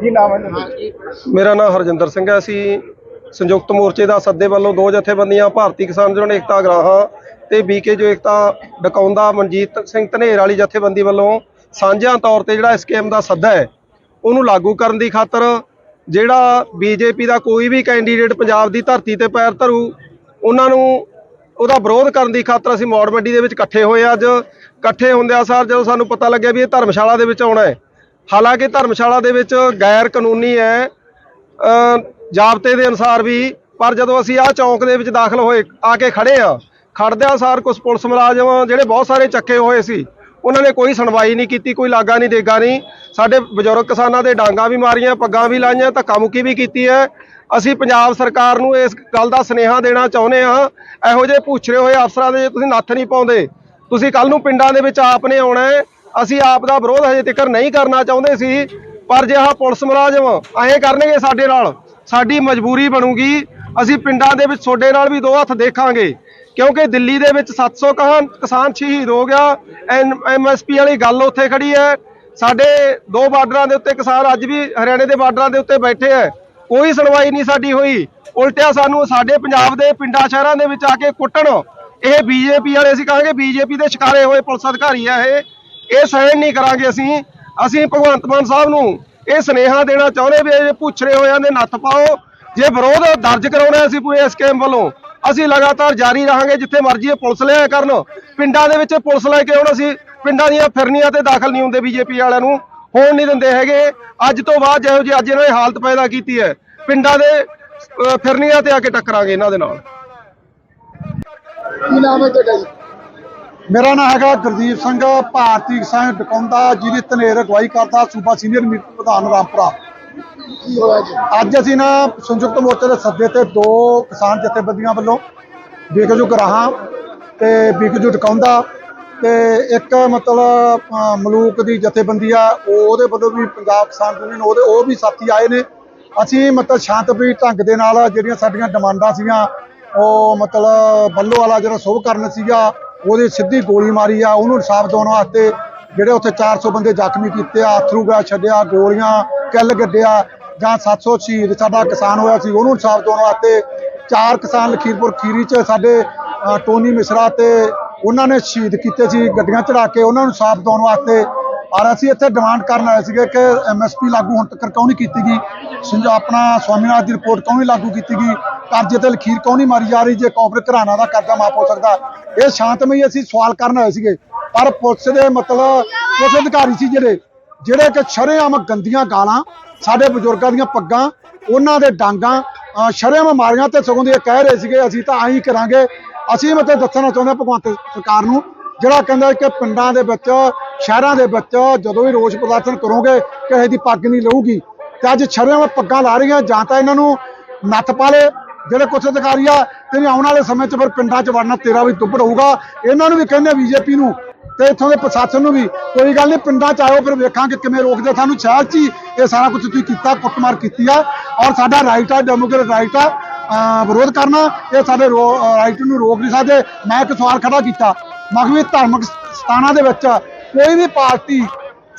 ਕੀ ਨਾਮ ਹੈ ਤੁਹਾਡਾ ਮੇਰਾ ਨਾਮ ਹਰਜਿੰਦਰ ਸਿੰਘ ਹੈ। ਅਸੀਂ ਸੰਯੁਕਤ ਮੋਰਚੇ ਦਾ ਸੱਦੇ ਵੱਲੋਂ ਦੋ ਜਥੇਬੰਦੀਆਂ ਭਾਰਤੀ ਕਿਸਾਨ ਅੰਦੋਲਨ ਏਕਤਾ ਗਰਾਹਾਂ ਤੇ ਬੀਕੇ ਜੋ ਏਕਤਾ ਡਕਾਉਂਦਾ ਮਨਜੀਤ ਸਿੰਘ ਧਨੇਰ ਵਾਲੀ ਜਥੇਬੰਦੀ ਵੱਲੋਂ ਸਾਂਝਿਆਂ ਤੌਰ ਤੇ ਜਿਹੜਾ ਸਕੀਮ ਦਾ ਸੱਦਾ ਹੈ ਉਹਨੂੰ ਲਾਗੂ ਕਰਨ ਦੀ ਖਾਤਰ ਜਿਹੜਾ ਬੀਜੇਪੀ ਦਾ ਕੋਈ ਵੀ ਕੈਂਡੀਡੇਟ ਪੰਜਾਬ ਦੀ ਧਰਤੀ ਤੇ ਪੈਰ ਧਰੂ ਉਹਨਾਂ ਨੂੰ ਉਹਦਾ ਵਿਰੋਧ ਕਰਨ ਦੀ ਖਾਤਰ ਅਸੀਂ ਮੌੜ ਮੰਡੀ ਦੇ ਵਿੱਚ ਇਕੱਠੇ ਹੋਏ ਅੱਜ। ਇਕੱਠੇ ਹੁੰਦਿਆਂ ਸਾਰ ਜਦੋਂ ਸਾਨੂੰ ਪਤਾ ਲੱਗਿਆ ਵੀ ਇਹ ਧਰਮਸ਼ਾਲਾ ਦੇ ਵਿੱਚ ਆਉਣਾ ਹੈ ਹਾਲਾਂਕਿ ਧਰਮਸ਼ਾਲਾ ਦੇ ਵਿੱਚ ਗੈਰ ਕਾਨੂੰਨੀ ਹੈ ਅ, ਜਾਬਤੇ ਦੇ ਅਨੁਸਾਰ ਵੀ ਪਰ ਜਦੋਂ ਅਸੀਂ ਆਹ ਚੌਂਕ ਦੇ ਵਿੱਚ ਦਾਖਲ ਹੋਏ ਆ ਕੇ ਖੜੇ ਆ ਖੜਦਿਆਂ ਸਾਰ ਕੁਝ ਪੁਲਿਸ ਮੁਲਾਜ਼ਮ ਜਿਹੜੇ ਬਹੁਤ ਸਾਰੇ ਚੱਕੇ ਹੋਏ ਸੀ ਉਹਨਾਂ ਨੇ ਕੋਈ ਸੁਣਵਾਈ ਨਹੀਂ ਕੀਤੀ ਕੋਈ ਲਾਗਾ ਨਹੀਂ ਦੇਗਾ ਨਹੀਂ। ਸਾਡੇ ਬਜ਼ੁਰਗ ਕਿਸਾਨਾਂ ਦੇ ਡਾਂਗਾ ਵੀ ਮਾਰੀਆਂ ਪੱਗਾਂ ਵੀ ਲਾਈਆਂ ਧੱਕਾ ਮੁੱਕੀ ਵੀ ਕੀਤੀ ਹੈ। ਅਸੀਂ ਪੰਜਾਬ ਸਰਕਾਰ ਨੂੰ ਇਸ ਗੱਲ ਦਾ ਸੁਨੇਹਾ ਦੇਣਾ ਚਾਹੁੰਦੇ ਹਾਂ ਇਹੋ ਜਿਹੇ ਪੁੱਛਰੇ ਹੋਏ ਅਫਸਰਾਂ ਦੇ ਜੇ ਤੁਸੀਂ ਨੱਥ ਨਹੀਂ ਪਾਉਂਦੇ ਤੁਸੀਂ ਕੱਲ ਨੂੰ ਪਿੰਡਾਂ ਦੇ ਵਿੱਚ ਆਪ ਨੇ ਆਉਣਾ ਹੈ ਅਸੀਂ ਆਪ ਦਾ ਵਿਰੋਧ ਹਜੇ ਤੱਕ ਨਹੀਂ ਕਰਨਾ ਚਾਹੁੰਦੇ ਸੀ, ਪਰ ਜੇ ਆਹ ਪੁਲਿਸ ਮੁਲਾਜ਼ਮ ਐਂ ਕਰਨਗੇ ਸਾਡੇ ਨਾਲ, ਸਾਡੀ ਮਜਬੂਰੀ ਬਣੂਗੀ। ਅਸੀਂ ਪਿੰਡਾਂ ਦੇ ਵਿੱਚ ਤੁਹਾਡੇ ਨਾਲ ਵੀ ਦੋ ਹੱਥ ਦੇਖਾਂਗੇ, ਕਿਉਂਕਿ ਦਿੱਲੀ ਦੇ ਵਿੱਚ 700 ਕਹਾਨ ਕਿਸਾਨ ਸ਼ਹੀਦ ਹੋ ਗਿਆ। ਐਮਐਸਪੀ ਵਾਲੀ ਗੱਲ ਉੱਥੇ ਖੜੀ ਹੈ। ਸਾਡੇ ਦੋ ਬਾਰਡਰਾਂ ਦੇ ਉੱਤੇ ਕਿਸਾਨ ਅੱਜ ਵੀ ਹਰਿਆਣੇ ਦੇ ਬਾਰਡਰਾਂ ਦੇ ਉੱਤੇ ਬੈਠੇ ਹੈ। ਕੋਈ ਸੁਣਵਾਈ ਨਹੀਂ ਸਾਡੀ ਹੋਈ। ਉਲਟਿਆ ਸਾਨੂੰ ਸਾਡੇ ਪੰਜਾਬ ਦੇ ਪਿੰਡਾਂ ਸ਼ਹਿਰਾਂ ਦੇ ਵਿੱਚ ਆ ਕੇ ਕੁੱਟਣ। ਇਹ ਬੀਜੇਪੀ ਵਾਲੇ ਅਸੀਂ ਕਹਾਂਗੇ, ਬੀਜੇਪੀ ਦੇ ਸ਼ਿਕਾਰੇ ਹੋਏ ਪੁਲਿਸ ਅਧਿਕਾਰੀ ਆ ਇਹ। ਇਹ ਸਹਿਣ ਨਹੀਂ ਕਰਾਂਗੇ ਅਸੀਂ। ਅਸੀਂ ਭਗਵੰਤ ਮਾਨ ਸਾਹਿਬ ਨੂੰ ਇਹ ਸੁਨੇਹਾ ਦੇਣਾ ਚਾਹੁੰਦੇ ਵੀ ਇਹ ਪੁੱਛਰੇ ਹੋਇਆਂ ਦੇ ਨੱਥ ਪਾਓ। ਜੇ ਵਿਰੋਧ ਦਰਜ ਕਰਾਉਣਾ ਅਸੀਂ ਪੂਰੇ ਸਕੀਮ ਵੱਲੋਂ, ਅਸੀਂ ਲਗਾਤਾਰ ਜਾਰੀ ਰਹਾਂਗੇ ਜਿੱਥੇ ਮਰਜ਼ੀ ਇਹ ਪੁਲਿਸ ਲਿਆ ਕਰਨ। ਪਿੰਡਾਂ ਦੇ ਵਿੱਚ ਪੁਲਿਸ ਲੈ ਕੇ ਆਉਣ ਅਸੀਂ ਪਿੰਡਾਂ ਦੀਆਂ ਫਿਰਨੀਆਂ ਤੇ ਦਾਖਲ ਨਹੀਂ ਹੁੰਦੇ ਬੀਜੇਪੀ ਵਾਲਿਆਂ ਨੂੰ। ਹੋਣ ਨਹੀਂ ਦਿੰਦੇ ਹੈਗੇ। ਅੱਜ ਤੋਂ ਬਾਅਦ ਜਿਹੋ ਜਿਹੀ ਅੱਜ ਇਹਨਾਂ ਨੇ ਹਾਲਤ ਪੈਦਾ ਕੀਤੀ ਹੈ। ਪਿੰਡਾਂ ਦੇ ਫਿਰਨੀਆਂ ਤੇ ਆ ਕੇ ਟੱਕਰਾਂਗੇ ਇਹਨਾਂ ਦੇ ਨਾਲ। ਕੀ ਨਾਮ ਹੈ ਤੁਹਾਡਾ ਜੀ? ਮੇਰਾ ਨਾਮ ਹੈਗਾ ਗੁਰਦੀਪ ਸਿੰਘ, ਭਾਰਤੀ ਕਿਸਾਨ ਡਕੌਂਦਾ ਜਿਹਦੀ ਧਨੇਰ ਅਗਵਾਈ ਕਰਦਾ ਸੂਬਾ ਸੀਨੀਅਰ ਮੀਟਿੰਗ ਪ੍ਰਧਾਨ ਰਾਮਪੁਰਾ। ਅੱਜ ਅਸੀਂ ਨਾ ਸੰਯੁਕਤ ਮੋਰਚੇ ਦੇ ਸੱਦੇ ਤੇ ਦੋ ਕਿਸਾਨ ਜਥੇਬੰਦੀਆਂ ਵੱਲੋਂ ਬੀਕਜੂ ਗਰਾਹਾਂ ਤੇ ਬੀਕਜੂ ਡਕੌਂਦਾ ਤੇ ਇੱਕ ਮਤਲਬ ਮਲੂਕ ਦੀ ਜਥੇਬੰਦੀ ਆ, ਉਹਦੇ ਵੱਲੋਂ ਵੀ ਪੰਜਾਬ ਕਿਸਾਨ ਯੂਨੀਅਨ, ਉਹਦੇ, ਉਹ ਵੀ ਸਾਥੀ ਆਏ ਨੇ। ਅਸੀਂ ਮਤਲਬ ਸ਼ਾਂਤਮਈ ਢੰਗ ਦੇ ਨਾਲ ਜਿਹੜੀਆਂ ਸਾਡੀਆਂ ਡਿਮਾਂਡਾਂ ਸੀਗੀਆਂ, ਉਹ ਮਤਲਬ ਬੱਲੋ ਵਾਲਾ ਜਿਹੜਾ ਸ਼ੁਭ ਕਰਨ ਸੀਗਾ ਉਹਦੀ ਸਿੱਧੀ ਗੋਲੀ ਮਾਰੀ ਆ, ਉਹਨੂੰ ਇਨਸਾਫ ਦਿਵਾਉਣ ਵਾਸਤੇ ਜਿਹੜੇ ਉੱਥੇ 400 ਬੰਦੇ ਜ਼ਖਮੀ ਕੀਤੇ ਆ ਅਥਰੂ ਗੈਸ ਛੱਡਿਆ, ਗੋਲੀਆਂ, ਕਿੱਲ ਗੱਡਿਆ, ਜਾਂ 700 ਸ਼ਹੀਦ ਸਾਡਾ ਕਿਸਾਨ ਹੋਇਆ ਸੀ, ਉਹਨੂੰ ਇਨਸਾਫ ਦਿਵਾਉਣ ਵਾਸਤੇ ਚਾਰ ਕਿਸਾਨ ਲਖੀਰਪੁਰ ਖੀਰੀ ਚ ਸਾਡੇ ਟੋਨੀ ਮਿਸ਼ਰਾ ਤੇ ਉਹਨਾਂ ਨੇ ਸ਼ਹੀਦ ਕੀਤੇ ਸੀ, ਗੱਡੀਆਂ ਚੜਾ ਕੇ ਉਹਨਾਂ ਨੂੰ ਇਨਸਾਫ ਦਿਵਾਉਣ ਵਾਸਤੇ ਔਰ ਅਸੀਂ ਇੱਥੇ ਡਿਮਾਂਡ ਕਰਨ ਆਏ ਸੀਗੇ ਕਿ ਐਮਐਸਪੀ ਲਾਗੂ ਹੁਣ ਤੱਕ ਕਿਉਂ ਨਹੀਂ ਕੀਤੀ ਗਈ? ਸੰਜ- ਆਪਣਾ ਸਵਾਮੀਨਾਥਨ ਦੀ ਰਿਪੋਰਟ ਕਿਉਂ ਨਹੀਂ ਲਾਗੂ ਕੀਤੀ ਗਈ? ਕਰਜ਼ੇ ਤੇ ਲਖੀਰ ਕਿਉਂ ਨਹੀਂ ਮਾਰੀ ਜਾ ਰਹੀ ਜੇ ਕਾਰਪੋਰੇਟ ਘਰਾਣਾ ਦਾ ਕਰਜ਼ਾ ਮਾਫ ਹੋ ਸਕਦਾ? ਇਹ ਸ਼ਾਂਤਮਈ ਅਸੀਂ ਸਵਾਲ ਕਰਨ ਆਏ ਸੀਗੇ। ਪਰ ਪੁਲਿਸ ਦੇ ਮਤਲਬ ਕੁਝ ਅਧਿਕਾਰੀ ਸੀ ਜਿਹੜੇ ਜਿਹੜੇ ਕਿ ਸ਼ਰੇਆਮ ਗੰਦੀਆਂ ਗਾਲਾਂ, ਸਾਡੇ ਬਜ਼ੁਰਗਾਂ ਦੀਆਂ ਪੱਗਾਂ, ਉਹਨਾਂ ਦੇ ਡਾਂਗਾਂ ਸ਼ਰੇਆਮ ਮਾਰੀਆਂ ਤੇ ਸਗੋਂ ਦੀ ਕਹਿ ਰਹੇ ਸੀਗੇ, ਅਸੀਂ ਤਾਂ ਆਹੀ ਕਰਾਂਗੇ। ਅਸੀਂ ਮਤਲਬ ਦੱਸਣਾ ਚਾਹੁੰਦੇ ਹਾਂ ਭਗਵੰਤ ਸਰਕਾਰ ਨੂੰ, ਜਿਹੜਾ ਕਹਿੰਦਾ ਕਿ ਪਿੰਡਾਂ ਦੇ ਵਿੱਚ ਸ਼ਹਿਰਾਂ ਦੇ ਵਿੱਚ ਜਦੋਂ ਵੀ ਰੋਸ ਪ੍ਰਦਰਸ਼ਨ ਕਰੋਗੇ, ਕਿਸੇ ਦੀ ਪੱਗ ਨਹੀਂ ਲਊਗੀ। ਤੇ ਅੱਜ ਸ਼ਰੇਆਮ ਪੱਗਾਂ ਲਾ ਰਹੀਆਂ, ਜਾਂ ਤਾਂ ਇਹਨਾਂ ਨੂੰ ਨੱਥ ਪਾ ਲੇ, ਜਿਹੜੇ ਕੁਛ ਅਧਿਕਾਰੀ ਆ ਤੇ ਵੀ ਆਉਣ ਵਾਲੇ ਸਮੇਂ 'ਚ ਫਿਰ ਪਿੰਡਾਂ 'ਚ ਵੜਨਾ ਤੇਰਾ ਵੀ ਦੁੱਬੜ ਹੋਊਗਾ। ਇਹਨਾਂ ਨੂੰ ਵੀ ਕਹਿੰਦੇ ਬੀਜੇਪੀ ਨੂੰ, ਤੇ ਇੱਥੋਂ ਦੇ ਪ੍ਰਸ਼ਾਸਨ ਨੂੰ ਵੀ। ਕੋਈ ਗੱਲ ਨਹੀਂ, ਪਿੰਡਾਂ 'ਚ ਆਇਓ, ਫਿਰ ਵੇਖਾਂਗੇ ਕਿਵੇਂ ਰੋਕਦੇ ਸਾਨੂੰ ਸ਼ਹਿਰ 'ਚ ਹੀ ਇਹ ਸਾਰਾ ਕੁਝ ਤੁਸੀਂ ਕੀਤਾ, ਕੁੱਟਮਾਰ ਕੀਤੀ ਆ। ਔਰ ਸਾਡਾ ਰਾਈਟ ਆ ਡੈਮੋਕ੍ਰੇਟ ਰਾਈਟ ਆ ਵਿਰੋਧ ਕਰਨਾ, ਇਹ ਸਾਡੇ ਰਾਈਟ ਨੂੰ ਰੋਕ ਨਹੀਂ ਸਕਦੇ। ਮੈਂ ਇੱਕ ਸਵਾਲ ਖੜਾ ਕੀਤਾ, ਮੈਂ ਕਿਹਾ ਵੀ ਧਾਰਮਿਕ ਸਥਾਨਾਂ ਦੇ ਵਿੱਚ ਕੋਈ ਵੀ ਪਾਰਟੀ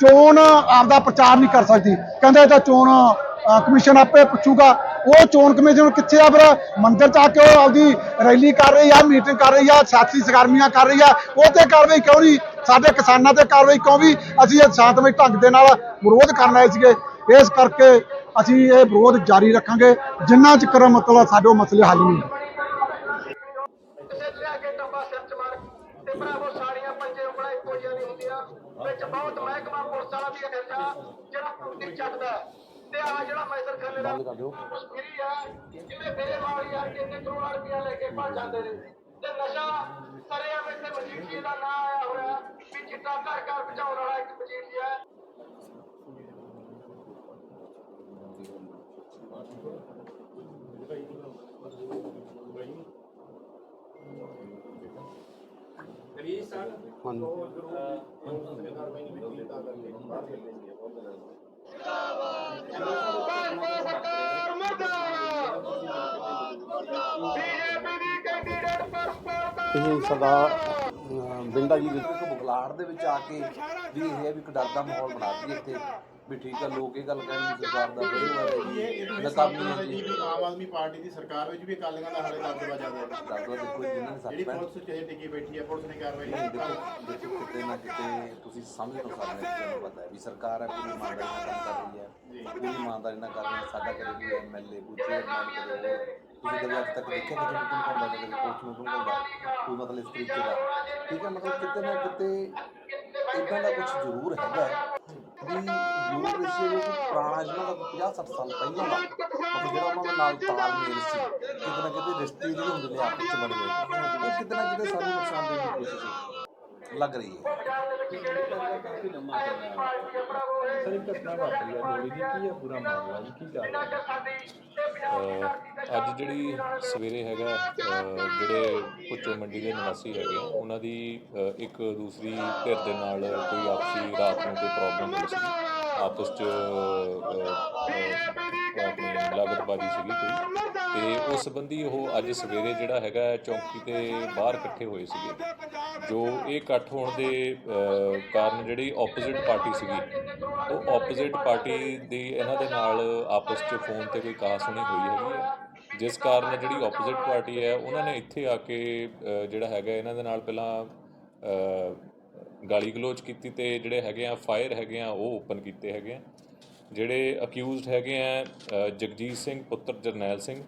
ਚੋਣ ਆਪਦਾ ਪ੍ਰਚਾਰ ਨਹੀਂ ਕਰ ਸਕਦੀ। ਕਹਿੰਦੇ ਤਾਂ ਚੋਣ ਕਮਿਸ਼ਨ ਆਪੇ ਪੁੱਛੂਗਾ। ਉਹ ਚੋਣ ਕਮਿਸ਼ਨ ਕਿੱਥੇ ਆ ਫਿਰ? ਮੰਦਿਰ ਚ ਆ ਕੇ ਉਹ ਆਪਦੀ ਰੈਲੀ ਕਰ ਰਹੀ ਆ, ਮੀਟਿੰਗ ਕਰ ਰਹੀ ਆ, ਸਾਥੀ ਸਰਗਰਮੀਆਂ ਕਰ ਰਹੀ ਆ। ਉਹ ਤੇ ਕਾਰਵਾਈ ਕਿਉਂ ਨਹੀਂ? ਸਾਡੇ ਕਿਸਾਨਾਂ ਤੇ ਕਾਰਵਾਈ ਕਿਉਂ ਵੀ ਅਸੀਂ ਇਹ ਸ਼ਾਂਤਮਈ ਢੰਗ ਦੇ ਨਾਲ ਵਿਰੋਧ ਕਰਨ ਆਏ ਸੀਗੇ। ਇਸ ਕਰਕੇ ਅਸੀਂ ਇਹ ਵਿਰੋਧ ਜਾਰੀ ਰੱਖਾਂਗੇ। ਜਿੰਨਾ ਚਿਰ ਮਤਲਬ ਸਾਡੇ ਉਹ ਮਸਲੇ ਹੱਲ ਨਹੀਂ। ਵਿੱਚ ਬਹੁਤ ਮਹਿਕਮਾ ਪੁਲਿਸ ਵਾਲਾ ਵੀ ਹੈ ਜਿਹੜਾ ਕੁੰਡੀ ਚੱਕਦਾ। ਤੇ ਆ ਜਿਹੜਾ ਮੈਸਰ ਖਾਨੇ ਦਾ ਮੁਸਕਰੀ ਹੈ। ਜਿਵੇਂ ਫੇਰੇ ਵਾਲੀ ਆ ਕਿੰਨੇ ਕਰੋੜ ਰੁਪਇਆ ਲੈ ਕੇ ਭੱਜ ਜਾਂਦੇ ਨੇ। ਤੇ ਨਸ਼ਾ ਸਰਿਆ ਵਿੱਚ ਤੇ ਮਜੀਠੀ ਦਾ ਨਾਂ ਆਇਆ ਹੋਇਆ ਵੀ ਚਿੱਟਾ ਘਰ ਘਰ ਪਹੁੰਚਾਉਣ ਵਾਲਾ ਇੱਕ ਮਜੀਠੀ ਹੈ। ਸਰਕਾਰ ਮੁਰਦਾਬਾਦ ਬੀਜੇਪੀ ਦੀ ਕੈਂਡੀਡੇਟ ਇਹ ਸਰਦਾਰ ਅਹ, ਬਿੰਦਾ ਜੀ ਦੇ ਬੁਖਲਾੜ ਦੇ ਵਿੱਚ ਆ ਕੇ ਵੀ ਇਹ ਹੈ ਵੀ ਇੱਕ ਡਰ ਦਾ ਮਾਹੌਲ ਬਣਾ ਦਈਏ ਇੱਥੇ। ਵੀ ਠੀਕ ਆ ਲੋਕ ਇਹ ਗੱਲ ਕਹਿੰਦੇ ਸਰਕਾਰ ਦਾ ਇਹ ਹੈ ਇਹ ਜੀ ਤਾਂ ਕੰਮ ਸਾਹਮਣੇ ਨਹੀਂ ਜੀ। ਵੀ ਆਮ ਆਦਮੀ ਪਾਰਟੀ ਦੀ ਸਰਕਾਰ ਵਿੱਚ ਵੀ ਅਕਾਲੀਆਂ ਦਾ ਹਾਲੇ ਦਬਦਬਾ ਜ਼ਿਆਦਾ ਹੈ ਡਾਕਟਰ ਦੇਖੋ ਜਿਨ੍ਹਾਂ ਨੇ ਜਿਹੜੀ ਸੱਟ ਪੁਲਿਸ ਚਾਹੇ ਟਿਕੀ ਬੈਠੀ ਹੈ ਪੁਲਿਸ ਨੇ ਕਾਰਵਾਈ ਨਹੀਂ ਦੇਖੋ ਕੀਤੀ। ਦੇਖੋ ਕਿਤੇ ਨਾ ਕਿਤੇ ਤੁਸੀਂ ਸਮਝ ਨਹੀਂ ਸਕਦੇ ਤੁਹਾਨੂੰ ਪਤਾ ਹੈ ਵੀ ਸਰਕਾਰ ਹੈ ਪੂਰੀ ਇਮਾਨਦਾਰੀ ਨਾਲ ਕੰਮ ਕਰ ਰਹੀ ਹੈ। ਪੂਰੀ ਇਮਾਨਦਾਰੀ ਨਾਲ ਕਰ ਰਹੀ ਹੈ ਸਾਡਾ ਕਦੇ ਕੋਈ ਐਮਐਲਏ ਕੋਈ ਚੇਅਰਮੈਨ ਕਦੇ ਹੋਰ ਤੁਸੀਂ ਕਦੇ ਅੱਜ ਤੱਕ ਦੇਖਿਆ ਕਿ ਤੁਹਾਨੂੰ ਹੁੰਦਾ ਕਦੇ ਪੁਲਿਸ ਨੂੰ ਹੁੰਦਾ ਕੋਈ ਮਤਲਬ ਇਸ ਤਰੀਕੇ ਦਾ? ਠੀਕ ਹੈ ਮਤਲਬ ਕਿਤੇ ਨਾ ਕਿਤੇ ਇਦਾਂ ਦਾ ਕੁਝ ਜ਼ਰੂਰ ਹੈਗਾ। ਹੈ। ਵੀ ਬਿਊਰੋਕ੍ਰੇਸੀ ਦੇ ਵਿੱਚ ਪੁਰਾਣਾ ਜਿਹਨਾਂ ਦਾ 50 60 ਸਾਲ ਪਹਿਲਾਂ ਦਾ ਮਤਲਬ ਜਿਹੜਾ ਉਹਨਾਂ ਦੇ ਨਾਲ ਤਾਲਮੇਲ ਸੀ ਕਿਤੇ ਨਾ ਕਿਤੇ ਰਿਸ਼ਤੇ ਜਿਹੜੇ ਹੁੰਦੇ ਨੇ ਆਪਸ ਚ ਬਣੇ ਹੋਏ। ਉਹ ਕਿਤੇ ਨਾ ਕਿਤੇ ਸਾਨੂੰ ਨੁਕਸਾਨ ਦੇਣ ਦੀ ਕੋਸ਼ਿਸ਼ ਲੱਗ ਰਹੀ ਹੈ। ਸਰ ਇੱਕ ਘਟਨਾ ਵਾਪਰੀ ਹੈ ਗੋਲੀ ਦੀ ਕੀ ਹੈ ਪੂਰਾ ਮਾਮਲਾ ਜੀ ਕੀ ਚੱਲ ਰਿਹਾ ਅਹ ਅੱਜ ਜਿਹੜੀ ਸਵੇਰੇ ਹੈਗਾ ਜਿਹੜੇ ਪੁੱਚੋ ਮੰਡੀ ਦੇ ਨਿਵਾਸੀ ਹੈਗੇ ਉਹਨਾਂ ਦੀ ਇੱਕ ਦੂਸਰੀ ਧਿਰ ਦੇ ਨਾਲ ਕੋਈ ਆਪਸੀ ਰਾਤ ਨੂੰ ਕੋਈ ਪ੍ਰੋਬਲਮ ਹੋਈ ਸੀ। ਆਪਸ ਚ ਅਹ, ਆਪਣੀ ਲਾਗਤਬਾਜ਼ੀ ਸੀਗੀ ਕੋਈ। ਤੇ ਉਸ ਸੰਬੰਧੀ ਉਹ ਅੱਜ ਸਵੇਰੇ ਜਿਹੜਾ ਹੈਗਾ ਚੌਂਕੀ ਤੇ ਬਾਹਰ ਇਕੱਠੇ ਹੋਏ ਸੀਗੇ। ਜੋ ਇਹ ਇਕੱਠ ਹੋਣ ਦੇ ਕਾਰਨ ਜਿਹੜੀ ਆਪੋਜ਼ਿਟ ਪਾਰਟੀ ਸੀਗੀ ਉਹ ਆਪੋਜ਼ਿਟ ਪਾਰਟੀ ਦੀ ਇਹਨਾਂ ਦੇ ਨਾਲ ਆਪਸ 'ਚ ਫੋਨ ਤੇ ਕੋਈ ਕਹਾ ਸੁਣੀ ਹੋਈ ਹੈਗੀ ਹੈ। ਜਿਸ ਕਾਰਨ ਜਿਹੜੀ ਆਪੋਜ਼ਿਟ ਪਾਰਟੀ ਹੈ ਉਹਨਾਂ ਨੇ ਇੱਥੇ ਆ ਕੇ ਜਿਹੜਾ ਹੈਗਾ ਇਹਨਾਂ ਦੇ ਨਾਲ ਪਹਿਲਾਂ ਗਾਲੀ ਗਲੋਚ ਕੀਤੀ ਤੇ ਜਿਹੜੇ ਹੈਗੇ ਆ, ਫਾਇਰ ਹੈਗੇ ਆ, ਉਹ ਓਪਨ ਕੀਤੇ ਹੈਗੇ ਆ। ਜਿਹੜੇ ਅਕਿਊਜ਼ਡ ਹੈਗੇ ਆ ਜਗਜੀਤ ਸਿੰਘ ਪੁੱਤਰ ਜਰਨੈਲ ਸਿੰਘ,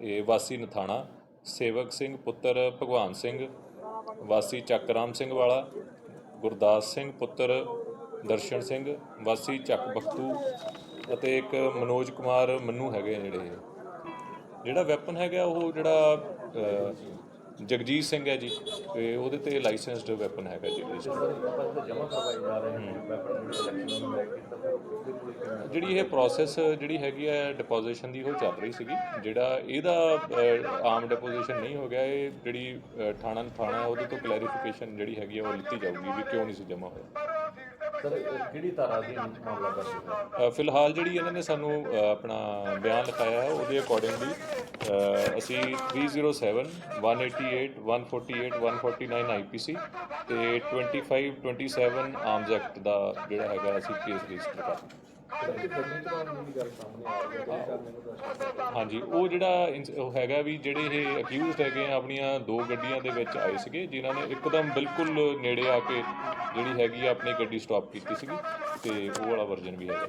ਇਹ ਵਾਸੀ ਨਥਾਣਾ, ਸੇਵਕ ਸਿੰਘ ਪੁੱਤਰ ਭਗਵਾਨ ਸਿੰਘ, ਵਾਸੀ ਚੱਕਰਾਮ ਸਿੰਘ ਵਾਲਾ, ਗੁਰਦਾਸ ਸਿੰਘ ਪੁੱਤਰ ਦਰਸ਼ਨ ਸਿੰਘ, ਵਾਸੀ ਚੱਕ ਬਖਤੂ ਅਤੇ ਇੱਕ ਮਨੋਜ ਕੁਮਾਰ ਮੰਨੂ ਹੈਗੇ ਆ ਜਿਹੜੇ। ਜਿਹੜਾ ਵੈਪਨ ਹੈਗਾ, ਉਹ ਜਿਹੜਾ ਜਗਜੀਤ ਸਿੰਘ ਹੈ ਜੀ ਤੇ ਉਹਦੇ ਤੇ ਲਾਇਸੈਂਸਡ ਵੈਪਨ ਹੈਗਾ ਜੀ। ਜਿਹੜੀ ਇਹ ਪ੍ਰੋਸੈਸ ਜਿਹੜੀ ਹੈਗੀ ਹੈ ਡਿਪੋਜੀਸ਼ਨ ਦੀ ਉਹ ਚੱਲ ਰਹੀ ਸੀਗੀ। ਜਿਹੜਾ ਇਹਦਾ ਆਮ ਡਿਪੋਜੀਸ਼ਨ ਨਹੀਂ ਹੋ ਗਿਆ ਇਹ ਜਿਹੜੀ ਥਾਣਾ ਥਾਣਾ ਹੈ ਉਹਦੇ ਤੋਂ ਕਲੈਰੀਫਿਕੇਸ਼ਨ ਜਿਹੜੀ ਹੈਗੀ ਹੈ ਉਹ ਲਿੱਤੀ ਜਾਊਗੀ ਵੀ ਕਿਉਂ ਨਹੀਂ ਸੀ ਜਮ੍ਹਾਂ ਹੋਇਆ। ਕਿਹੜੀ ਤਰ੍ਹਾਂ ਦੀ ਮਾਮਲਾ ਦਰਜ ਫਿਲਹਾਲ ਜਿਹੜੀ ਇਹਨਾਂ ਨੇ ਸਾਨੂੰ ਆਪਣਾ ਬਿਆਨ ਲਿਖਾਇਆ ਹੈ ਉਹਦੇ ਅਕੋਰਡਿੰਗਲੀ ਅਸੀਂ 307 188 148 149 ਆਈਪੀਸੀ ਤੇ 25 27 ਆਰਮਸ ਐਕਟ ਦਾ ਜਿਹੜਾ ਹੈਗਾ ਅਸੀਂ ਕੇਸ ਰਜਿਸਟਰ ਕਰ ਸਰ ਇਹ ਗੱਡੀ ਚਲਾਉਣ ਦੀ ਗੱਲ ਸਾਹਮਣੇ ਆ ਰਹੀ ਹੈ ਹਾਂਜੀ, ਉਹ ਜਿਹੜਾ ਉਹ ਹੈਗਾ ਵੀ ਜਿਹੜੇ ਇਹ ਅਕਿਊਜ਼ਡ ਹੈਗੇ ਆ, ਆਪਣੀਆਂ ਦੋ ਗੱਡੀਆਂ ਦੇ ਵਿੱਚ ਆਏ ਸੀਗੇ, ਜਿਨ੍ਹਾਂ ਨੇ ਇੱਕਦਮ ਬਿਲਕੁਲ ਨੇੜੇ ਆ ਕੇ ਜਿਹੜੀ ਹੈਗੀ ਆ, ਆਪਣੀ ਗੱਡੀ ਸਟਾਪ ਕੀਤੀ ਸੀਗੀ ਤੇ ਉਹ ਵਾਲਾ ਵਰਜ਼ਨ ਵੀ ਹੈਗਾ।